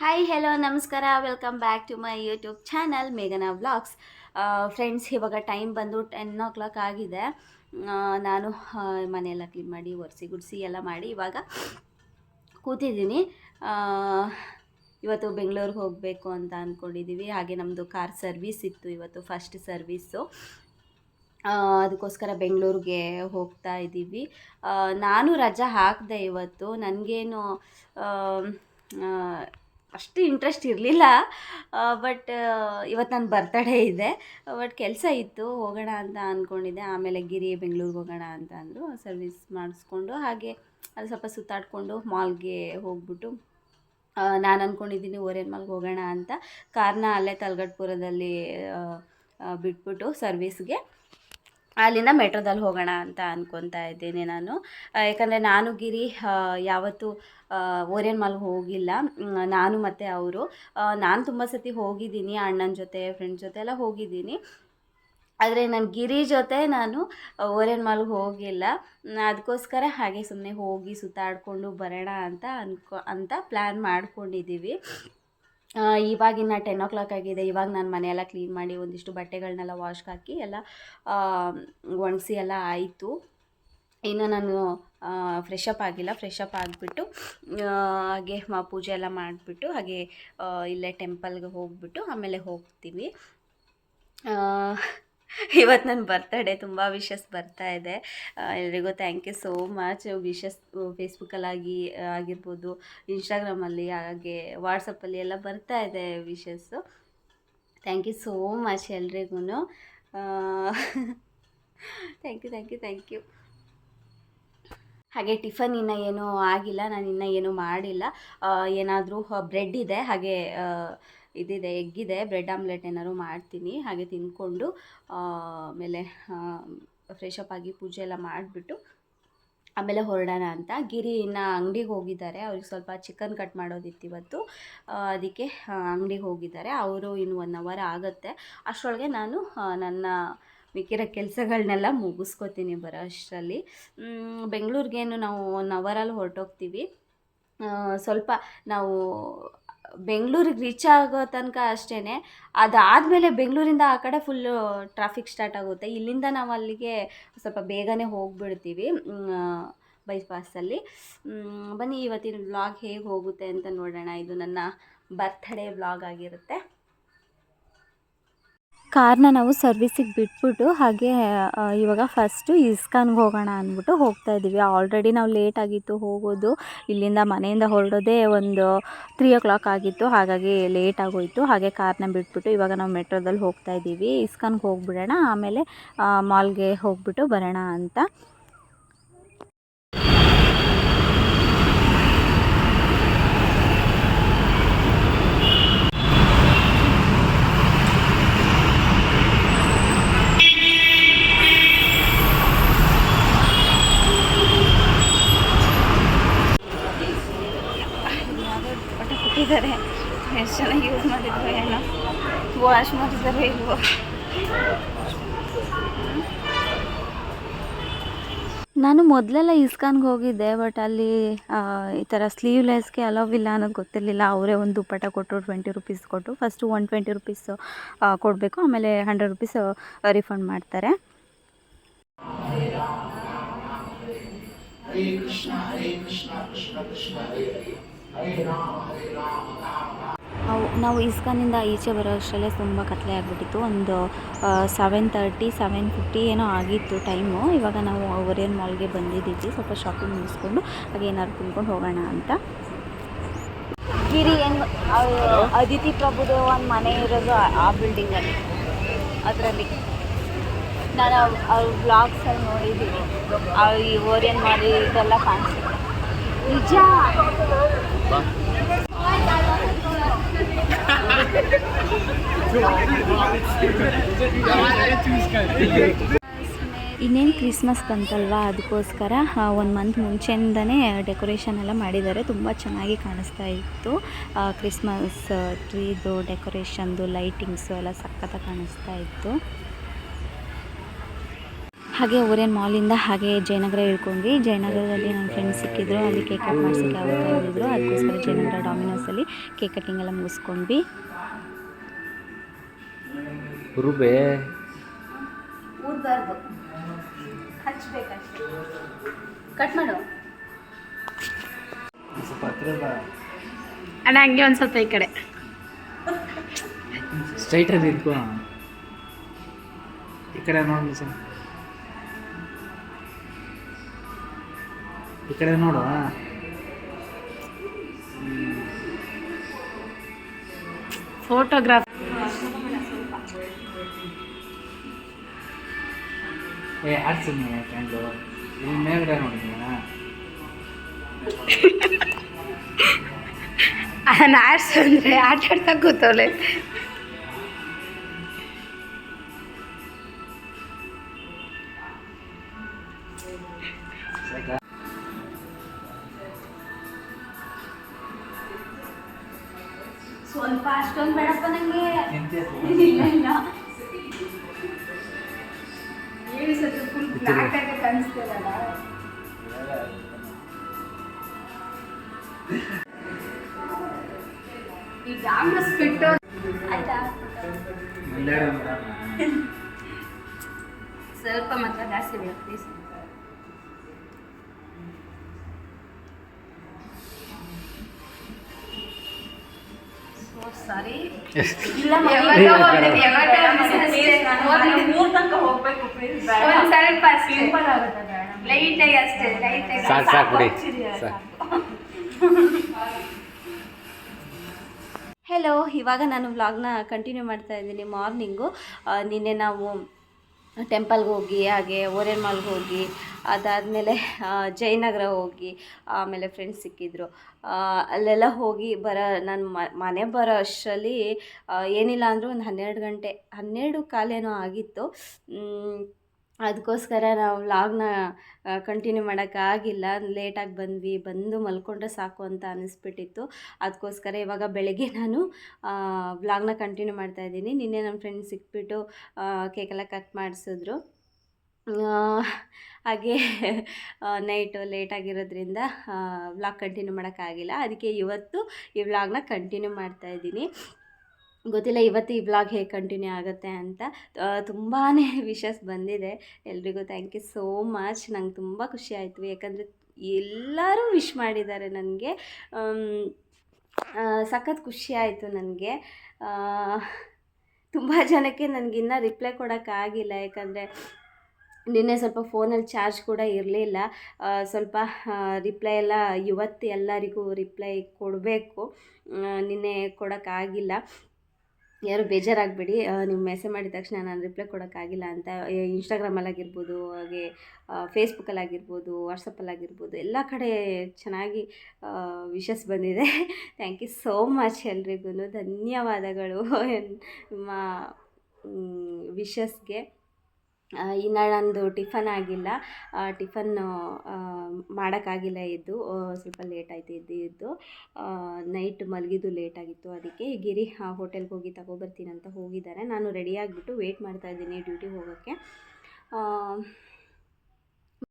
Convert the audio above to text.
Hi hello ನಮಸ್ಕಾರ. Welcome back to my YouTube channel ಮೇಘನಾ vlogs friends ಇವಾಗ time ಬಂದು ಟೆನ್ ಓ ಕ್ಲಾಕ್ ಆಗಿದೆ ನಾನು ಮನೆಯೆಲ್ಲ ಕ್ಲೀನ್ ಮಾಡಿ, ಒರೆಸಿ ಗುಡಿಸಿ ಎಲ್ಲ ಮಾಡಿ ಇವಾಗ ಕೂತಿದ್ದೀನಿ. ಇವತ್ತು ಬೆಂಗಳೂರಿಗೆ ಹೋಗಬೇಕು ಅಂತ ಅಂದ್ಕೊಂಡಿದ್ದೀವಿ ಹಾಗೆ ನಮ್ಮದು ಕಾರ್ ಸರ್ವಿಸ್ ಇತ್ತು ಇವತ್ತು ಫಸ್ಟ್ ಸರ್ವೀಸು ಅದಕ್ಕೋಸ್ಕರ ಬೆಂಗಳೂರಿಗೆ ಹೋಗ್ತಾ ಇದ್ದೀವಿ ನಾನು ರಜಾ ಹಾಕಿದೆ ಇವತ್ತು. ನನಗೇನು ಅಷ್ಟು ಇಂಟ್ರೆಸ್ಟ್ ಇರಲಿಲ್ಲ. ಬಟ್ ಇವತ್ತು ನನ್ನ ಬರ್ತಡೇ ಇದೆ. ಬಟ್ ಕೆಲಸ ಇತ್ತು. ಹೋಗೋಣ ಅಂತ ಅಂದ್ಕೊಂಡಿದ್ದೆ ಆಮೇಲೆ ಗಿರಿ ಬೆಂಗಳೂರಿಗೆ ಹೋಗೋಣ ಅಂತ ಅಂದರು. ಸರ್ವಿಸ್ ಮಾಡಿಸ್ಕೊಂಡು ಹಾಗೆ ಅದು ಸ್ವಲ್ಪ ಸುತ್ತಾಡಿಕೊಂಡು ಮಾಲ್ಗೆ ಹೋಗ್ಬಿಟ್ಟು ನಾನು ಅಂದ್ಕೊಂಡಿದ್ದೀನಿ ಓರಿಯನ್ ಮಾಲ್ಗೆ ಹೋಗೋಣ ಅಂತ. ಕಾರ್ನ ಅಲ್ಲೇ ತಲ್ಗಟ್ಪುರದಲ್ಲಿ ಬಿಟ್ಬಿಟ್ಟು ಸರ್ವಿಸ್ಗೆ ಅಲ್ಲಿಂದ ಮೆಟ್ರೋದಲ್ಲಿ ಹೋಗೋಣ ಅಂತ ಅನ್ಕೊತಾ ಇದ್ದೀನಿ ನಾನು. ಯಾಕಂದರೆ ನಾನು ಗಿರಿ ಯಾವತ್ತೂ ಓರಿಯನ್ ಮಾಲ್ಗೆ ಹೋಗಿಲ್ಲ. ನಾನು ಮತ್ತು ಅವರು. ನಾನು ತುಂಬ ಸತಿ ಹೋಗಿದ್ದೀನಿ, ಅಣ್ಣನ ಜೊತೆ ಫ್ರೆಂಡ್ಸ್ ಜೊತೆ ಎಲ್ಲ ಹೋಗಿದ್ದೀನಿ. ಆದರೆ ನಾನು ಗಿರಿ ಜೊತೆ ನಾನು ಓರಿಯನ್ ಮಾಲ್ಗೆ ಹೋಗಿಲ್ಲ. ಅದಕ್ಕೋಸ್ಕರ ಹಾಗೆ ಸುಮ್ಮನೆ ಹೋಗಿ ಸುತ್ತಾಡಿಕೊಂಡು ಬರೋಣ ಅಂತ ಅನ್ಕೊ, ಅಂತ ಪ್ಲ್ಯಾನ್ ಮಾಡ್ಕೊಂಡಿದ್ದೀವಿ. ಇವಾಗಿನ್ನ ಟೆನ್ ಓ ಕ್ಲಾಕ್ ಆಗಿದೆ. ಇವಾಗ ನಾನು ಮನೆಯೆಲ್ಲ ಕ್ಲೀನ್ ಮಾಡಿ ಒಂದಿಷ್ಟು ಬಟ್ಟೆಗಳನ್ನೆಲ್ಲ ವಾಶ್ಗೆ ಹಾಕಿ ಎಲ್ಲ ಒಣಗಿಸಿ ಎಲ್ಲ ಆಯಿತು. ಇನ್ನು ನಾನು ಫ್ರೆಶ್ ಅಪ್ ಆಗಿಲ್ಲ. ಫ್ರೆಶ್ ಅಪ್ ಆಗಿಬಿಟ್ಟು ಹಾಗೆ ಪೂಜೆ ಎಲ್ಲ ಮಾಡಿಬಿಟ್ಟು ಹಾಗೆ ಇಲ್ಲೇ ಟೆಂಪಲ್ಗೆ ಹೋಗ್ಬಿಟ್ಟು ಆಮೇಲೆ ಹೋಗ್ತೀವಿ. ಇವತ್ತು ನನ್ನ ಬರ್ತಡೇ ತುಂಬ ವಿಶಸ್ ಬರ್ತಾ ಇದೆ. ಎಲ್ರಿಗೂ thank you so much wishes ಫೇಸ್ಬುಕ್ಕಲ್ಲಾಗಿ ಆಗಿರ್ಬೋದು ಇನ್ಸ್ಟಾಗ್ರಾಮಲ್ಲಿ ಹಾಗೆ ವಾಟ್ಸಪ್ಪಲ್ಲಿ ಎಲ್ಲ ಬರ್ತಾ ಇದೆ wishes thank you so much ಎಲ್ರಿಗೂ. Thank you thank you thank you ಹಾಗೆ ಟಿಫನ್ ಇನ್ನೂ ಏನೂ ಆಗಿಲ್ಲ, ನಾನು ಇನ್ನೂ ಏನೂ ಮಾಡಿಲ್ಲ. ಏನಾದರೂ ಬ್ರೆಡ್ ಇದೆ, ಹಾಗೆ ಇದಿದೆ, ಎಗ್ಗಿದೆ. ಬ್ರೆಡ್ ಆಮ್ಲೆಟ್ ಏನಾದ್ರು ಮಾಡ್ತೀನಿ. ಹಾಗೆ ತಿಂದ್ಕೊಂಡು ಆಮೇಲೆ ಫ್ರೆಶ್ ಅಪ್ ಆಗಿ ಪೂಜೆ ಎಲ್ಲ ಮಾಡಿಬಿಟ್ಟು, ಆಮೇಲೆ ಹೊರಡೋಣ ಅಂತ. ಗಿರಿ ಇನ್ನು ಅಂಗಡಿಗೆ ಹೋಗಿದ್ದಾರೆ. ಅವ್ರಿಗೆ ಸ್ವಲ್ಪ ಚಿಕನ್ ಕಟ್ ಮಾಡೋದಿತ್ತು ಇವತ್ತು. ಅದಕ್ಕೆ ಅಂಗಡಿಗೆ ಹೋಗಿದ್ದಾರೆ. ಅವರು ಇನ್ನು ಒನ್ ಅವರ್ ಆಗುತ್ತೆ. ಅಷ್ಟರೊಳಗೆ ನಾನು ನನ್ನ ಮಿಕ್ಕಿರೋ ಕೆಲಸಗಳನ್ನೆಲ್ಲ ಮುಗಿಸ್ಕೊತೀನಿ ಬರೋ ಅಷ್ಟರಲ್ಲಿ. ಬೆಂಗಳೂರಿಗೇನು ನಾವು ಒನ್ ಅವರಲ್ಲಿ ಹೊರಟೋಗ್ತೀವಿ. ಸ್ವಲ್ಪ ನಾವು ಬೆಂಗಳೂರಿಗೆ ರೀಚ್ ಆಗೋ ತನಕ ಅಷ್ಟೇ ಅದಾದಮೇಲೆ ಬೆಂಗಳೂರಿಂದ ಆ ಕಡೆ ಫುಲ್ಲು ಟ್ರಾಫಿಕ್ ಸ್ಟಾರ್ಟ್ ಆಗುತ್ತೆ. ಇಲ್ಲಿಂದ ನಾವು ಅಲ್ಲಿಗೆ ಸ್ವಲ್ಪ ಬೇಗನೆ ಹೋಗ್ಬಿಡ್ತೀವಿ. ಬೈಪಾಸಲ್ಲಿ ಬನ್ನಿ, ಇವತ್ತಿನ ವ್ಲಾಗ್ ಹೇಗೆ ಹೋಗುತ್ತೆ ಅಂತ ನೋಡೋಣ. ಇದು ನನ್ನ ಬರ್ತ್ಡೇ ವ್ಲಾಗ್ ಆಗಿರುತ್ತೆ. ಕಾರ್ನ ನಾವು ಸರ್ವಿಸಿಗೆ ಬಿಟ್ಬಿಟ್ಟು ಹಾಗೆ ಇವಾಗ ಫಸ್ಟು ಇಸ್ಕಾನ್ಗೆ ಹೋಗೋಣ ಅಂದ್ಬಿಟ್ಟು ಹೋಗ್ತಾ ಇದ್ದೀವಿ ಆಲ್ರೆಡಿ ನಾವು ಲೇಟ್ ಆಗಿತ್ತು, ಹೋಗೋದು. ಇಲ್ಲಿಂದ ಮನೆಯಿಂದ ಹೊರಡೋದೇ ಒಂದು ತ್ರೀ ಓ ಕ್ಲಾಕ್ ಆಗಿತ್ತು. ಹಾಗಾಗಿ ಲೇಟ್ ಆಗೋಯಿತು. ಹಾಗೆ ಕಾರ್ನ ಬಿಟ್ಬಿಟ್ಟು ಇವಾಗ ನಾವು ಮೆಟ್ರೋದಲ್ಲಿ ಹೋಗ್ತಾ ಇದ್ದೀವಿ ಇಸ್ಕಾನ್ಗೆ ಹೋಗ್ಬಿಡೋಣ. ಆಮೇಲೆ ಮಾಲ್ಗೆ ಹೋಗ್ಬಿಟ್ಟು ಬರೋಣ ಅಂತ. ಚೆನ್ನಾಗಿ ಯೂಸ್ ಮಾಡಿದ್ರು ಏನೋ ವಾಶ್ ಮಾಡಿದ್ದಾರೆ ಇಲ್ವೋ ನಾನು ಮೊದಲೆಲ್ಲ ಇಸ್ಕಾನ್ಗೆ ಹೋಗಿದ್ದೆ ಬಟ್ ಅಲ್ಲಿ ಈ ಥರ ಸ್ಲೀವ್ಲೆಸ್ಗೆ ಅಲೋವ್ ಇಲ್ಲ ಅನ್ನೋದು ಗೊತ್ತಿರಲಿಲ್ಲ. ಅವರೇ ಒಂದು ದುಪ್ಪಟ್ಟ ಕೊಟ್ಟರು ಟ್ವೆಂಟಿ ರುಪೀಸ್ ಕೊಟ್ಟು ಫಸ್ಟು ಒನ್ ಟ್ವೆಂಟಿ ರುಪೀಸ್ ಕೊಡಬೇಕು. ಆಮೇಲೆ ಹಂಡ್ರೆಡ್ ರುಪೀಸ್ ರಿಫಂಡ್ ಮಾಡ್ತಾರೆ. ನಾವು ನಾವು ಇಸ್ಕಾನಿಂದ ಈಚೆ ಬರೋ ಅಷ್ಟರಲ್ಲೇ ತುಂಬ ಕತ್ತಲೆ ಆಗಿಬಿಟ್ಟಿತ್ತು. ಒಂದು ಸೆವೆನ್ ತರ್ಟಿ ಸೆವೆನ್ ಫಿಫ್ಟಿ ಏನೋ ಆಗಿತ್ತು ಟೈಮು ಇವಾಗ ನಾವು ಒರಿಯನ್ ಮಾಲ್ಗೆ ಬಂದಿದ್ದೀವಿ. ಸ್ವಲ್ಪ ಶಾಪಿಂಗ್ ಮುಗಿಸ್ಕೊಂಡು ಹಾಗೆ ಏನಾದ್ರು ತಿನ್ಕೊಂಡು ಹೋಗೋಣ ಅಂತ. ಗಿರಿ ಏನು ಅದಿತಿ ಪ್ರಭುದೇವ ಒಂದು ಮನೆ ಇರೋದು ಆ- ಬಿಲ್ಡಿಂಗಲ್ಲಿ ಅದರಲ್ಲಿ. ನಾನು ಅವ್ರ ಬ್ಲಾಗ್ಸಲ್ಲಿ ನೋಡಿದ್ದೀನಿ. ಈ ಓರಿಯನ್ ಮಾಡಿ ಇದೆಲ್ಲ ಕಾಣಿಸುತ್ತೆ ನಿಜ? ಇನ್ನೇನು ಕ್ರಿಸ್ಮಸ್ ಬಂತಲ್ವಾ ಅದಕ್ಕೋಸ್ಕರ ಒಂದು ಮಂತ್ ಮುಂಚೆಯಿಂದನೇ ಡೆಕೋರೇಷನ್ ಎಲ್ಲ ಮಾಡಿದ್ದಾರೆ. ತುಂಬ ಚೆನ್ನಾಗಿ ಕಾಣಿಸ್ತಾ ಇತ್ತು. ಕ್ರಿಸ್ಮಸ್ ಟ್ರೀದು ಡೆಕೋರೇಷನ್ದು ಲೈಟಿಂಗ್ಸು ಎಲ್ಲ ಸಖತ್ತಾಗಿ ಕಾಣಿಸ್ತಾ ಇತ್ತು. ಹಾಗೆ ಓರಿಯನ್ ಮಾಲಿಂದ ಹಾಗೆ ಜಯನಗರ ಇಳ್ಕೊಂಡ್ವಿ. ಜಯನಗರದಲ್ಲಿ ನನ್ನ ಫ್ರೆಂಡ್ಸ್ ಸಿಕ್ಕಿದ್ರು. ಅಲ್ಲಿ ಕೇಕ್ ಕಟ್ ಮಾಡಿಸಿಕ್ಕೆ ಅವ್ರು ಇದ್ದರು ಅದಕ್ಕೋಸ್ಕರ ಜಯನಗರ ಡಾಮಿನೋಸಲ್ಲಿ ಕೇಕ್ ಕಟ್ಟಿಂಗ್ ಎಲ್ಲ ಮುಗಿಸ್ಕೊಂಡ್ವಿ. ಊದಬಾರ್ದು ಕಟ್ ಮಾಡು. ಅಣ್ಣ ಹಂಗೆ ಒಂದು ಸ್ವಲ್ಪ ಈ ಕಡೆ. ಸ್ಟ್ರೈಟಾಗಿ ಇಟ್ಕೋ ಈ ಕಡೆ ನೋಡಿ ಮಿಸನ್ ಈ ಕಡೆ ನೋಡು ಫೋಟೋಗ್ರಾಫ್ ಏ ಆಡ್ಸಿದ್ನಿ ಫ್ರೆಂಡು ಇಲ್ಲಿ ಮೇಲ್ಗಡೆ ನೋಡಿದ್ಯಾ ನಾನು ಆರ್ಟ್ಸ್ ಅಂದರೆ ಆಟ ಆಡ್ತಾ ಕೂತವಳೆ ಸ್ವಲ್ಪ ಅಷ್ಟೊಂದು ಬೇಡಪ್ಪ ನಂಗೆ. ಇಲ್ಲ ಇಲ್ಲ ಫುಲ್ ಬ್ಲ್ಯಾಕ್ ಆಗಿ ಕಾಣಿಸ್ತಿರಲ್ಲ ಈ ಬಿಟ್ಟು ಆಯ್ತಾ? ಸ್ವಲ್ಪ ಮಾತ್ರ ಜಾಸ್ತಿ ಬೇಡ ಪ್ಲೀಸ್ ಸಾರಿ. ಇಲ್ಲ ಯಾವಾಗೋ ಒಂದ್- ಯಾವಾಗೋ ಒಂದ್ ಅಷ್ಟೇ. ಮೂರ್ ತನಕ ಹೋಗ್ಬೇಕು ಪ್ಲೀಸ್ ಒಂದ್ ಸ್ವಲ್ಪ ಸಿಂಪಲ್ ಆಗುತ್ತೆ ಬೇಡ. ಲೈಟ್ ಆಗಿ ಅಷ್ಟೇ ಲೈಟ್ ಆಗಿ ಸಾಕು ಸಾಕು ಬಿಡಿ. ಹೆಲೋ ಇವಾಗ ನಾನು ವ್ಲಾಗ್ನ ಕಂಟಿನ್ಯೂ ಮಾಡ್ತಾ ಇದ್ದೀನಿ ಮಾರ್ನಿಂಗು ನಿನ್ನೆ ನಾವು ಟೆಂಪಲ್ಗೆ ಹೋಗಿ, ಹಾಗೆ ಓರೇನ್ ಮಾಲ್ಗೆ ಹೋಗಿ, ಅದಾದಮೇಲೆ ಜಯನಗರ ಹೋಗಿ, ಆಮೇಲೆ ಫ್ರೆಂಡ್ಸ್ ಸಿಕ್ಕಿದ್ರು. ಅಲ್ಲೆಲ್ಲ ಹೋಗಿ ಬರೋ, ನಾನು ಮನೆ ಬರೋ ಅಷ್ಟರಲ್ಲಿ ಏನಿಲ್ಲ ಅಂದರೂ ಒಂದು ಹನ್ನೆರಡು ಗಂಟೆ, ಹನ್ನೆರಡು ಕಾಲೇನೋ ಆಗಿತ್ತು. ಅದಕ್ಕೋಸ್ಕರ ನಾವು ವ್ಲಾಗ್ನ ಕಂಟಿನ್ಯೂ ಮಾಡೋಕ್ಕಾಗಿಲ್ಲ ಲೇಟಾಗಿ ಬಂದ್ವಿ, ಬಂದು ಮಲ್ಕೊಂಡ್ರೆ ಸಾಕು ಅಂತ ಅನ್ನಿಸ್ಬಿಟ್ಟಿತ್ತು ಅದಕ್ಕೋಸ್ಕರ ಇವಾಗ ಬೆಳಗ್ಗೆ ನಾನು ವ್ಲಾಗ್ನ ಕಂಟಿನ್ಯೂ ಮಾಡ್ತಾ ಇದ್ದೀನಿ. ನಿನ್ನೆ ನಮ್ಮ ಫ್ರೆಂಡ್ ಸಿಕ್ಬಿಟ್ಟು ಕೇಕೆಲ್ಲ ಕಟ್ ಮಾಡಿಸಿದ್ರು. ಹಾಗೆ ನೈಟು ಲೇಟಾಗಿರೋದ್ರಿಂದ ವ್ಲಾಗ್ ಕಂಟಿನ್ಯೂ ಮಾಡೋಕ್ಕಾಗಿಲ್ಲ ಅದಕ್ಕೆ ಇವತ್ತು ಈ ವ್ಲಾಗ್ನ ಕಂಟಿನ್ಯೂ ಮಾಡ್ತಾ ಇದ್ದೀನಿ. ಗೊತ್ತಿಲ್ಲ ಇವತ್ತು ಈ ಬ್ಲಾಗ್ ಹೇಗೆ ಕಂಟಿನ್ಯೂ ಆಗುತ್ತೆ ಅಂತ. ತುಂಬಾ ವಿಷಸ್ ಬಂದಿದೆ. ಎಲ್ರಿಗೂ ಥ್ಯಾಂಕ್ ಯು ಸೋ ಮಚ್ ನಂಗೆ ತುಂಬ ಖುಷಿ ಆಯಿತು. ಯಾಕಂದರೆ ಎಲ್ಲರೂ ವಿಶ್ ಮಾಡಿದ್ದಾರೆ ನನಗೆ. ಸಖತ್ ಖುಷಿ ಆಯಿತು ನನಗೆ. ತುಂಬ ಜನಕ್ಕೆ ನನಗಿನ್ನೂ ರಿಪ್ಲೈ ಕೊಡೋಕ್ಕಾಗಿಲ್ಲ ಯಾಕಂದರೆ ನಿನ್ನೆ ಸ್ವಲ್ಪ ಫೋನಲ್ಲಿ ಚಾರ್ಜ್ ಕೂಡ ಇರಲಿಲ್ಲ. ಸ್ವಲ್ಪ ರಿಪ್ಲೈ ಎಲ್ಲ ಇವತ್ತು ಎಲ್ಲರಿಗೂ ರಿಪ್ಲೈ ಕೊಡಬೇಕು. ನಿನ್ನೆ ಕೊಡೋಕ್ಕಾಗಿಲ್ಲ ಯಾರು ಬೇಜಾರಾಗಬೇಡಿ. ನೀವು ಮೆಸೇಜ್ ಮಾಡಿದ ತಕ್ಷಣ ನಾನು ರಿಪ್ಲೈ ಕೊಡೋಕ್ಕಾಗಿಲ್ಲ ಅಂತ ಇನ್ಸ್ಟಾಗ್ರಾಮಲ್ಲಾಗಿರ್ಬೋದು ಹಾಗೆ ಫೇಸ್ಬುಕ್ಕಲ್ಲಾಗಿರ್ಬೋದು ವಾಟ್ಸಪ್ಪಲ್ಲಾಗಿರ್ಬೋದು ಎಲ್ಲ ಕಡೆ ಚೆನ್ನಾಗಿ ವಿಶಸ್ ಬಂದಿದೆ. ಥ್ಯಾಂಕ್ ಯು ಸೋ ಮಚ್ ಎಲ್ರಿಗೂ ಧನ್ಯವಾದಗಳು. ನಿಮ್ಮ ವಿಶಸ್ಗೆ ಇನ್ನು ನಂದು ಟಿಫನ್ ಆಗಿಲ್ಲ. ಟಿಫನ್ ಮಾಡೋಕ್ಕಾಗಿಲ್ಲ ಇದ್ದು ಸ್ವಲ್ಪ ಲೇಟ್ ಆಯಿತು ಇದ್ದು ನೈಟ್ ಮಲಗಿದ್ದು ಲೇಟ್ ಆಗಿತ್ತು. ಅದಕ್ಕೆ ಗಿರಿ ಹೋಟೆಲ್ಗೆ ಹೋಗಿ ತಗೊಬರ್ತೀನಂತ ಹೋಗಿದ್ದಾರೆ. ನಾನು ರೆಡಿ ಆಗಿಬಿಟ್ಟು ವೆಯ್ಟ್ ಮಾಡ್ತಾ ಇದ್ದೀನಿ ಡ್ಯೂಟಿಗೆ ಹೋಗೋಕ್ಕೆ.